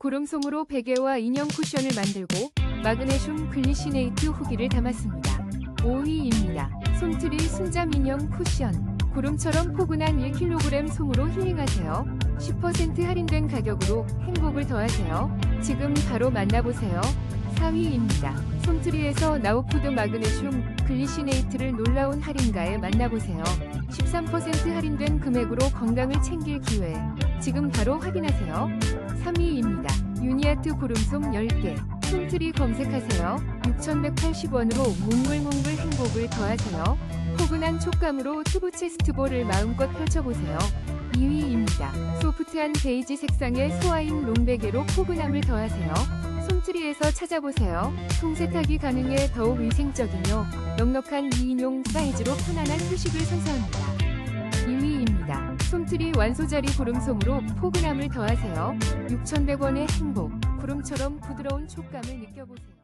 구름솜으로 베개와 인형 쿠션을 만들고 마그네슘 글리시네이트 후기를 담았습니다. 5위입니다. 솜트리 순잠 인형 쿠션. 구름처럼 포근한 1kg 솜으로 힐링하세요. 10% 할인된 가격으로 행복을 더하세요. 지금 바로 만나보세요. 4위입니다. 솜트리에서 나우푸드 마그네슘 글리시네이트를 놀라운 할인가에 만나보세요. 13% 할인된 금액으로 건강을 챙길 기회. 지금 바로 확인하세요. 3위입니다. 유니아트 구름솜 10개. 솜트리 검색하세요. 6,180원으로 몽글몽글 행복을 더하세요. 포근한 촉감으로 투브 체스트볼을 마음껏 펼쳐보세요. 2위입니다. 소프트한 베이지 색상의 소아임 롱베개로 포근함을 더하세요. 솜트리에서 찾아보세요. 통세탁이 가능해 더욱 위생적이며 넉넉한 2인용 사이즈로 편안한 휴식을 선사합니다. 2위입니다. 솜트리 완소자리 구름솜으로 포근함을 더하세요. 6,100원의 행복, 구름처럼 부드러운 촉감을 느껴보세요.